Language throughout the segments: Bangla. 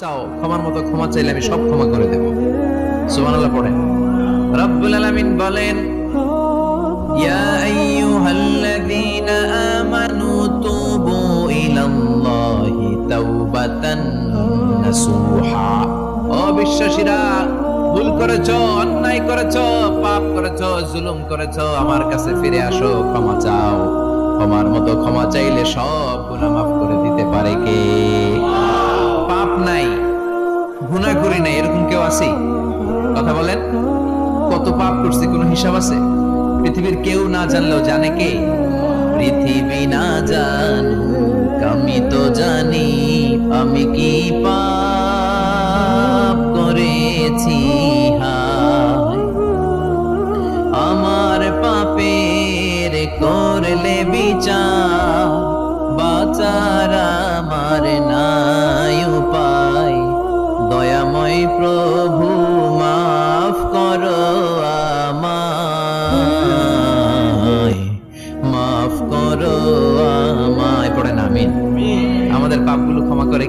চাও, ক্ষমার মতো ক্ষমা চাইলে আমি সব ক্ষমা করে দেব। সুবহানাল্লাহ, পড়েন। রব্বুল আলামিন বলেন, ইয়া আইয়ুহাল্লাযীনা আমানু তুবু ইলাল্লাহি তাওবাতান নাসুহা। ও ভুল করেছ, অন্যায় করেছ, পাপ করেছ, জুলুম করেছ, আমার কাছে ফিরে আসো, ক্ষমা চাও। ক্ষমার মতো ক্ষমা চাইলে সব গুনাহ মাফ করে দিতে পারে কে? নাই গুণা করি নাই, এরকম কেউ আছে? কথা বলেন, কত পাপ করছে, কোনো হিসাব আছে? পৃথিবীর কেউ না জানলেও জানে কে?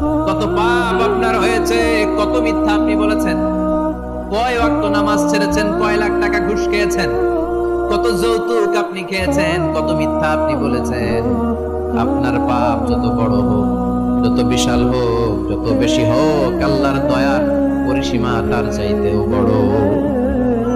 কত পাপ আপনার হয়েছে, কত মিথ্যা আপনি বলেছেন। কয় ওয়াক্ত নামাজ ছেড়েছেন, কয় লাখ টাকা ঘুষ খেয়েছেন। কত যৌতুক আপনি খেয়েছেন, কত মিথ্যা আপনি বলেছেন। আপনার পাপ যত বড় হোক, যত বিশাল হোক, যত বেশি হোক, আল্লাহর দয়ার পরিসীমা তার চাইতেও বড়।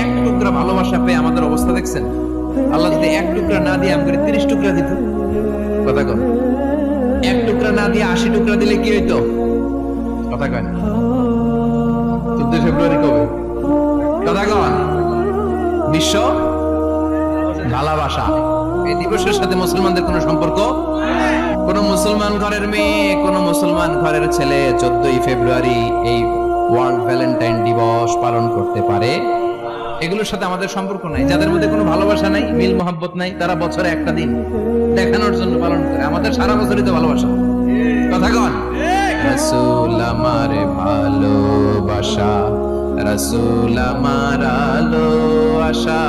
এক টুকরা ভালোবাসা পেয়ে আমাদের অবস্থা দেখছেন? আল্লাহ যদি এক টুকরা না দিয়ে আমাকে তিরিশ টুকরা দিত, কথা কন এক টুকরা না দিয়ে আশি টুকরা দিলে কি হইতো? কথা কয় না। চোদ্দ ফেব্রুয়ারি কবে? কথা কন বিশ্ব ভালোবাসা। এই দিবসের সাথে মুসলমানদের কোনো সম্পর্ক? কোন মুসলমান ঘরের মেয়ে, কোন মুসলমান ঘরের ছেলে চোদ্দই ফেব্রুয়ারি এই ওয়ার্ল্ড ভ্যালেন্টাইন দিবস পালন করতে পারে। এগুলোর সাথে আমাদের সম্পর্ক নাই। যাদের মধ্যে কোনো ভালোবাসা নাই, মিল, মোহাব্বত নাই, তারা বছরে একটা দিন দেখানোর জন্য পালন করে। আমাদের সারা বছরই তো ভালোবাসা। কথা কন? রসুল আমার ভালোবাসা, রসুল আমার আলো আশা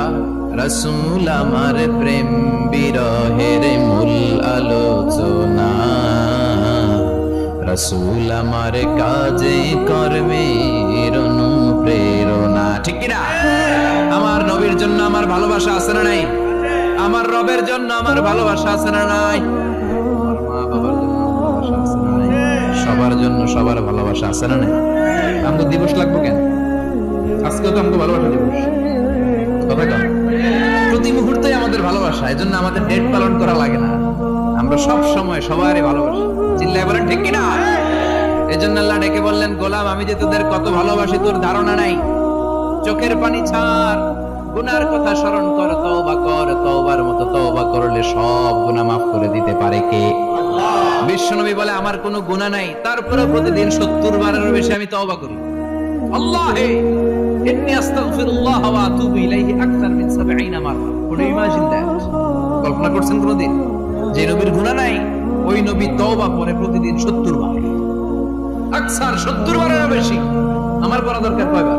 রসুল আমার প্রেম বিরহের মূল আলোচনা। রসুল আমার কাজে কর্মের ঠিক কিনা? আমার নবীর জন্য আমার ভালোবাসা আছে না নাই? আমার রবের জন্য আমার ভালোবাসা আছে না নাই? সবার জন্য সবার ভালোবাসা আছে না নাই? আমাদের দিবস লাগবো কেন? আজকেও তো আমাকে ভালোবাসা দিবস। কথা প্রতি মুহূর্তে আমাদের ভালোবাসা এই জন্য আমাদের ডেট পালন করা লাগে না। আমরা সব সময় সবারই ভালোবাসি। চিল্লায় বলেন, ঠিক কিনা? এই জন্য আল্লাহ ডেকে বললেন, গোলাম, আমি যে তোদের কত ভালোবাসি, তোর ধারণা নাই। চোখের পানি ছাড়। গুনার কথা স্মরণ কর, তওবা কর, তওবার মতো তওবা করলে সব গুনাহ মাফ করে দিতে পারে কে? বিশ্বনবী বলে, আমার কোনো গুনাহ নাই। তারপরে প্রতিদিন 70 বারের বেশি আমি তওবা করি। আল্লাহে আস্তাগফিরুল্লাহ ওয়া আতুবু ইলাইহি মিন 70 মাররা। কোন ইমাজিন দ্যাট কল্পনা করছেন যে নবীর গুনাহ নাই, ওই নবী তওবা করে প্রতিদিন 70 বার। আকসার 70 বারের বেশি। আমার করা দরকার কয়বার?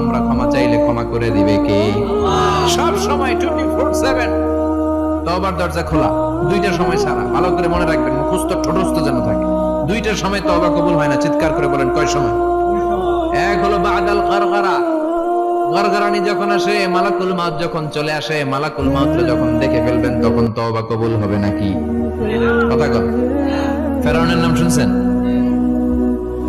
আমরা ক্ষমা চাইলে ক্ষমা করে দিবে কে? সব সময় টোয়েন্টি ফোর সেভেন তবার দরজা খোলা দুইটার সময় সারা। ভালো করে মনে রাখবেন, মুখস্থ, ঠোঁটস্থ যেন থাকে। দুইটার সময় তবা কবুল হয় না, চিৎকার করে বলেন, কয় সময়? এক হলো বাদাল গরগরা গরগরানি যখন আসে, মালাকুল মাউত যখন চলে আসে, মালাকুল মাউত যখন দেখে ফেলবেন, তখন তবা কবুল হবে নাকি? কথা কর ফেরাউনের নাম শুনছেন?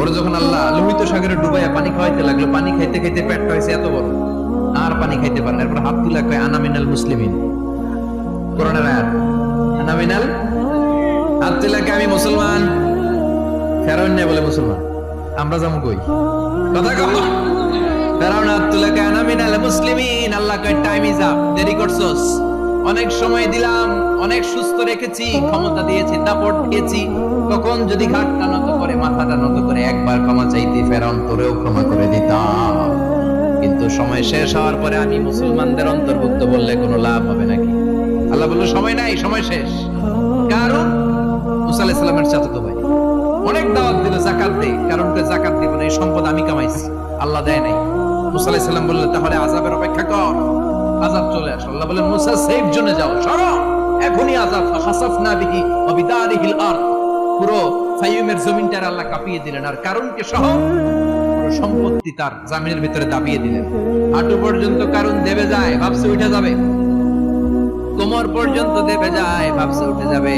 পরে যখন আল্লাহ লোহিত সাগরে ডুবাইয়া পানি খাওয়াইতে লাগল, পানি খাইতে খাইতে পেটটা হয়েছে এত বড়। আর পানি খাইতে পারে না। এরপর হাত তুলে কয় আনামিনাল মুসলিমিন। আয়াত আনামিনাল হাত আমি মুসলমান। ফেরাউন বলে, মুসলমান, আমরা যাব কই? কথা কও। ফেরাউন হাত আনামিনাল মুসলিমিন। আল্লাহ কয় টাইম ইজ আপ দেরি করছস। অনেক সময় দিলাম, অনেক সুস্থ রেখেছি, ক্ষমতা দিয়েছি, দাপট দিয়েছি। তখন যদি ঘাটটা নত করে মাথাটা নত করে একবার ক্ষমা চাইতে ফেরাউন তোরেও ক্ষমা করে দিতাম। কিন্তু সময় শেষ হওয়ার পরে আমি মুসলমানদের অন্তর্ভুক্ত বললে কোনো লাভ হবে নাকি? আল্লাহ বলল, সময় নাই, সময় শেষ। কারণ মুসা সালামের চাচাতো ভাই। অনেক দাওয়াত দিল জাকাত দে কারণ কে জাকাত দিব না, এই সম্পদ আমি কামাইছি। আল্লাহ দেয় নাই। মুসা আলাইহিস সালাম বললেন তাহলে আযাবের অপেক্ষা কর। আযাব চলে আসে আল্লাহ বলেন মুসা সেফ জোনে যাও, সরো। এখনই আযাব, ফাখাসাফনা বিহি ওয়া বিদারিহিল আরদ। পুরো ফাইয়ুমের জমিনটার আল্লাহ কাঁপিয়ে দিলেন। আর কারণকে সহ সম্পত্তি তার জামিনের ভিতরে দাবিয়ে দিলেন। হাঁটু পর্যন্ত কারণ দেবে যায়, ভাবছে উঠে যাবে। কোমর পর্যন্ত দেবে যায়, ভাবছে উঠে যাবে।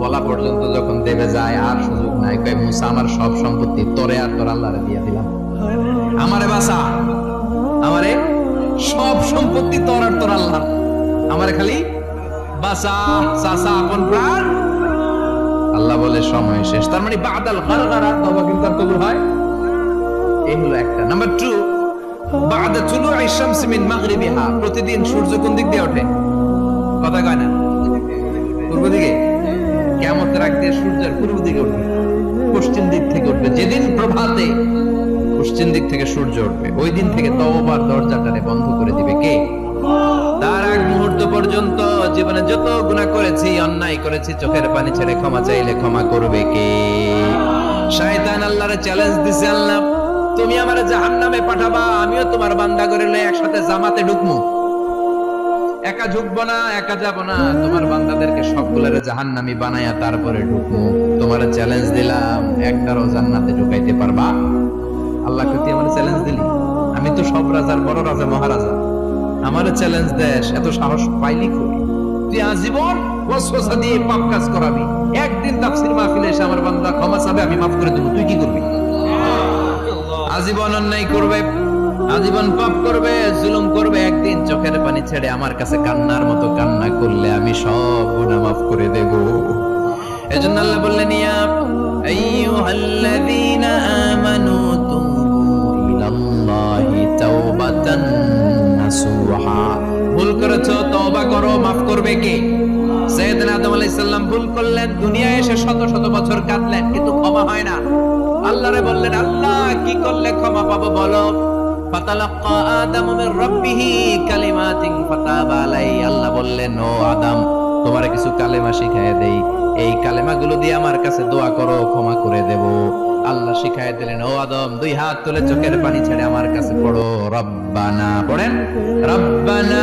গলা পর্যন্ত যখন দেবে যায়, আর সুযোগ নাই। কয়, মুসা, আমার সব সম্পত্তি তোরে আর তোর আল্লাহরে দিয়ে দিলাম। আমারে বাসা আমারে সব সম্পত্তি তোর আর তোর আল্লাহ আমারে খালি বাসা চাচা, আপন প্রাণ আল্লাহ বলে সময় শেষ। তার মানে বাদাল গারগারা তবা কিন্তু আর কবুল হয়? এই হলো একটা। নাম্বার টু মাগরিবিহা। প্রতিদিন সূর্য কোন দিক দিয়ে ওঠে? কথা কয় না? পূর্ব দিকে? সূর্যের পূর্ব দিকে উঠবে। পশ্চিম দিক থেকে উঠবে। যেদিন প্রভাতে পশ্চিম দিক থেকে সূর্য উঠবে, ওই দিন থেকে তওবার দরজাটারে বন্ধ করে দিবে কে? তার এক মুহূর্ত পর্যন্ত জীবনে যত গুনাহ করেছি অন্যায় করেছি, চোখের পানি ছেড়ে ক্ষমা চাইলে ক্ষমা করবে কে? শয়তান আল্লাহরে চ্যালেঞ্জ দিছে, আল্লাহ, তুমি আমারে জাহান্নামে পাঠাবা, আমিও তোমার বান্দা করে একসাথে জামাতে ঢুকমু। একা ঢুকবো না, একা যাব না, তোমার বান্দাদেরকে সবগুলোর জাহান্নামি বানায়া তারপরে ঢুকবো। তোমার চ্যালেঞ্জ দিলাম, একটারও জান্নাতে ঢুকাইতে পারবা? আল্লাহকে তুই আমার চ্যালেঞ্জ দিলি? আমি তো সব রাজার বড় রাজা, মহারাজা। আমার চ্যালেঞ্জ দেশ এত সাহস পাইলি কই? তুই আজীবন ওয়াসওয়াসা দিয়ে পাপ কাজ করাবি একদিন তাফসীর মাহফিলে এসে আমার বান্দা ক্ষমা চাবে, আমি মাফ করে দেব। তুই কি করবি? আজীবন অন্যায় করবে, আজীবন পাপ করবে, জুলুম করবে, একদিন চোখের পানি ছেড়ে আমার কাছে কান্নার মতো কান্না করলে আমি সব গুনাহ মাফ করে দেব। এজন্য আল্লাহ বললেন, ইয়া আইয়ুহাল্লাযীনা আমানু তাওবাতান নাসুহা। ভুল করেছ, তওবা করো, মাফ করবে কে? ভুল করলেন দুনিয়া এসে শত শত বছর কাঁদলেন, কিন্তু ক্ষমা হয় না। আল্লাহরে বললেন, আল্লাহ, কি করলে ক্ষমা পাবো বলো? দোয়া করো, ক্ষমা করে আল্লাহ শিখাই চোখের পানি ছেড়ে আমার কাছে পড়ো। রব্বানা, পড়েন, রব্বানা